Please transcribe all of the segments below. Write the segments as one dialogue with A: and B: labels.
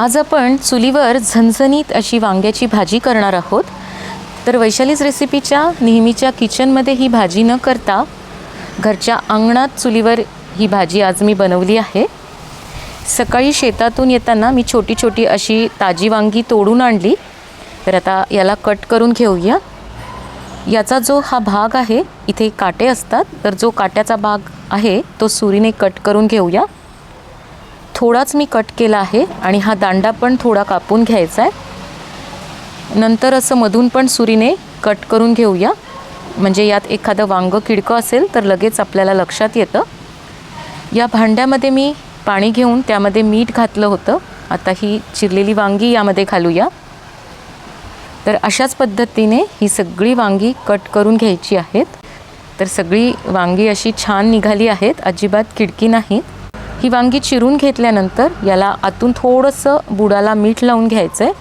A: आज आपण चुलीवर झणझणीत अशी वांग्याची भाजी करणार आहोत. तर वैशालीज रेसिपीच्या नेहमीच्या किचनमध्ये ही भाजी न करता घरच्या अंगणात चुलीवर ही भाजी आज मी बनवली आहे. सकाळी शेतातून येताना मी छोटी छोटी अशी ताजी वांगी तोडून आणली. तर आता याला कट करून घेऊया. याचा जो हा भाग आहे इथे काटे असतात. तर जो काट्याचा भाग आहे तो सुरीने कट करून घेऊया. थोडाच मी कट केला आहे आणि हा दांडा पण थोडा कापून घ्यायचा आहे. नंतर असं मधून पण सुरीने कट करून घेऊया. म्हणजे यात एखादं वांगं किडकं असेल तर लगेच आपल्याला लक्षात येतं. या भांड्यामध्ये मी पाणी घेऊन त्यामध्ये मीठ घातलं होतं. आता ही चिरलेली वांगी यामध्ये घालूया. तर अशाच पद्धतीने ही सगळी वांगी कट करून घ्यायची आहेत. तर सगळी वांगी अशी छान निघाली आहेत. अजिबात किडकी नाहीत. ही वांगी चिरून घेतल्यानंतर याला आतून थोडंसं बुडाला मीठ लावून घ्यायचं आहे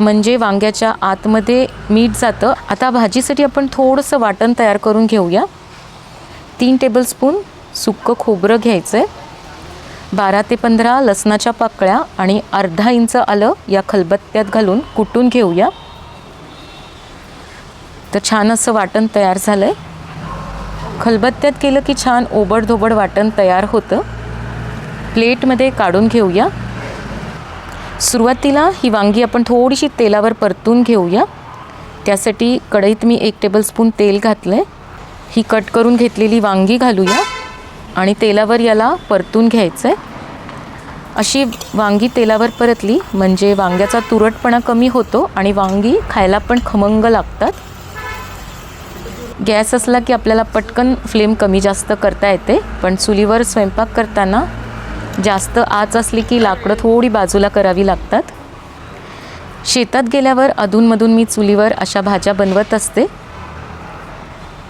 A: म्हणजे वांग्याच्या आतमध्ये मीठ जातं. आता भाजीसाठी आपण थोडंसं वाटण तयार करून घेऊया. तीन टेबलस्पून सुक्कं खोबरं घ्यायचं आहे बारा ते पंधरा लसणाच्या पाकळ्या आणि अर्धा इंच आलं या खलबत्त्यात घालून कुटून घेऊया. तर छान असं वाटण तयार झालं आहे खलबत्त्यात केलं की छान ओबडधोबड वाटण तयार होतं. प्लेटमध्ये काढून घेऊया. सुरुवातीला ही वांगी आपण थोडीशी तेलावर परतून घेऊया. त्यासाठी कढईत मी एक टेबलस्पून तेल घातलं आहे ही कट करून घेतलेली वांगी घालूया आणि तेलावर याला परतून घ्यायचं आहे अशी वांगी तेलावर परतली म्हणजे वांग्याचा तुरटपणा कमी होतो आणि वांगी खायला पण खमंग लागतात. गॅस असला की आपल्याला पटकन फ्लेम कमी जास्त करता येते पण चुलीवर स्वयंपाक करताना जास्त आच असली की लाकडं थोडी बाजूला करावी लागतात. शेतात गेल्यावर अधूनमधून मी चुलीवर अशा भाज्या बनवत असते.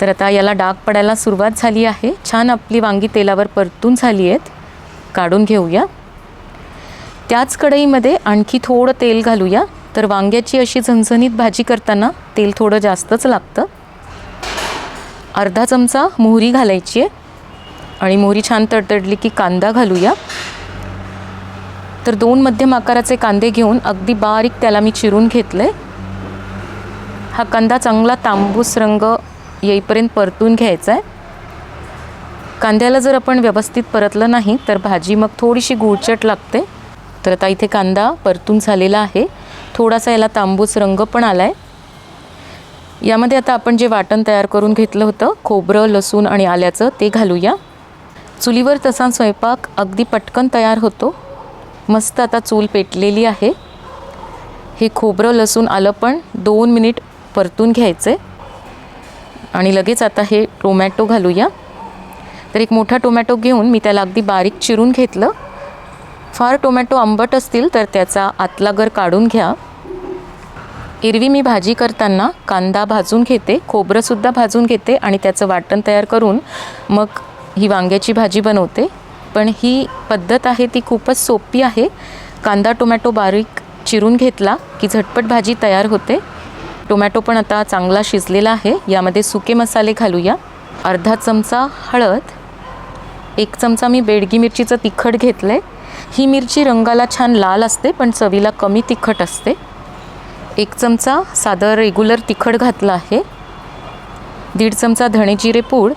A: तर आता याला डाग पडायला सुरुवात झाली आहे. छान आपली वांगी तेलावर परतून झाली आहेत. काढून घेऊया. त्याच कढईमध्ये आणखी थोडं तेल घालूया. तर वांग्याची अशी झणझणीत भाजी करताना तेल थोडं जास्तच लागतं. अर्धा चमचा मोहरी घालायची आहे. आणि मोहरी छान तडतडली की कांदा घालूया. तर दोन मध्यम आकाराचे कांदे घेऊन अगदी बारीक त्याला मी चिरून घेतलं. आहे हा कांदा चांगला तांबूस रंग येईपर्यंत परतून घ्यायचा आहे कांद्याला जर आपण व्यवस्थित परतलं नाही तर भाजी मग थोडीशी गुळचट लागते. तर आता इथे कांदा परतून झालेला आहे. थोडासा याला तांबूस रंग पण आला आहे यामध्ये आता आपण जे वाटण तयार करून घेतलं होतं खोबरं लसूण आणि आल्याचं ते घालूया. चुलीवर तसा स्वयंपाक अगदी पटकन तयार होतो. मस्त आता चूल पेटलेली आहे. हे खोबरं लसूण आलं पण दोन मिनिट परतून घ्यायचं आहे आणि लगेच आता हे टोमॅटो घालूया. तर एक मोठा टोमॅटो घेऊन मी त्याला अगदी बारीक चिरून घेतलं. फार टोमॅटो आंबट असतील तर त्याचा आतला गर काढून घ्या. एरवी मी भाजी करताना कांदा भाजून घेते खोबरंसुद्धा भाजून घेते आणि त्याचं वाटण तयार करून मग ही वांग्याची भाजी बनवते. पण ही पद्धत आहे ती खूपच सोपी आहे. कांदा टोमॅटो बारीक चिरून घेतला की झटपट भाजी तयार होते. टोमॅटो पण आता चांगला शिजलेला आहे. यामध्ये सुके मसाले घालूया. अर्धा चमचा हळद एक चमचा मी बेडगी मिरचीचं तिखट घेतलं आहे ही मिरची रंगाला छान लाल असते पण चवीला कमी तिखट असते. एक चमचा साधं रेग्युलर तिखट घातलं आहे. दीड चमचा धणे जिरे पूड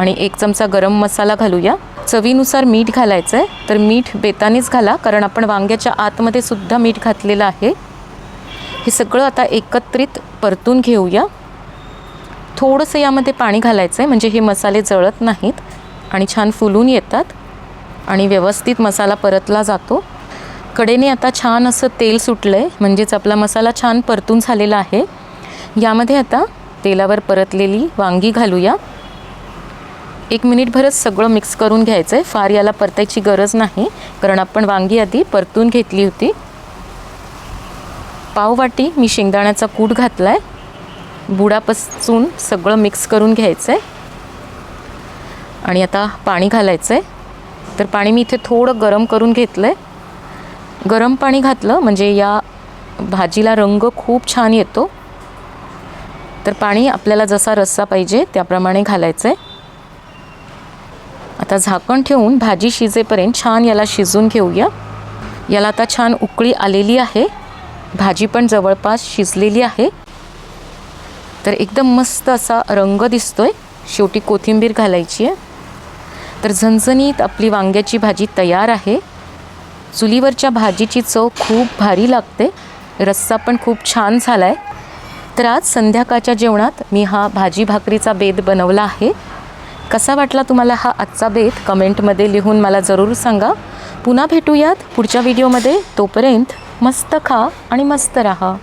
A: आणि एक चमचा गरम मसाला घालूया. चवीनुसार मीठ घालायचं आहे तर मीठ बेतानेच घाला कारण आपण वांग्याच्या आतमध्ये सुद्धा मीठ घातलेलं आहे. हे सगळं आता एकत्रित परतून घेऊया. थोडंसं यामध्ये पाणी घालायचं आहे म्हणजे हे मसाले जळत नाहीत आणि छान फुलून येतात आणि व्यवस्थित मसाला परतला जातो. कडेने आता छान असं तेल सुटलं आहे म्हणजेच आपला मसाला छान परतून झालेला आहे. यामध्ये आता तेलावर परतलेली वांगी घालूया. एक मिनिटभरच सगळं मिक्स करून घ्यायचं आहे फार याला परतायची गरज नाही. कारण आपण वांगी आधी परतून घेतली होती. पाववाटी मी शेंगदाण्याचा कूट घातला आहे बुडापासून सगळं मिक्स करून घ्यायचं आहे आणि आता पाणी घालायचं आहे तर पाणी मी इथे थोडं गरम करून घेतलं आहे गरम पाणी घातलं म्हणजे या भाजीला रंग खूप छान येतो. तर पाणी आपल्याला जसा रस्सा पाहिजे त्याप्रमाणे घालायचं आहे आता झाकण ठेवून भाजी शिजेपर्यंत छान याला शिजून घेऊया. याला आता छान उकळी आलेली आहे. भाजी पण जवळपास शिजलेली आहे. तर एकदम मस्त असा रंग दिसतोय. शेवटी कोथिंबीर घालायची आहे. तर झणझणीत आपली वांग्याची भाजी तयार आहे. चुलीवरच्या भाजीची चव खूप भारी लागते. रस्सा पण खूप छान झाला आहे तर आज संध्याकाळच्या जेवणात मी हा भाजी भाकरीचा बेद बनवला आहे. कसा वाटला तुम्हाला हा आजचा बेत? कमेंटमध्ये लिहून मला जरूर सांगा. पुन्हा भेटूयात पुढच्या व्हिडिओमध्ये. तोपर्यंत मस्त खा आणि मस्त राहा.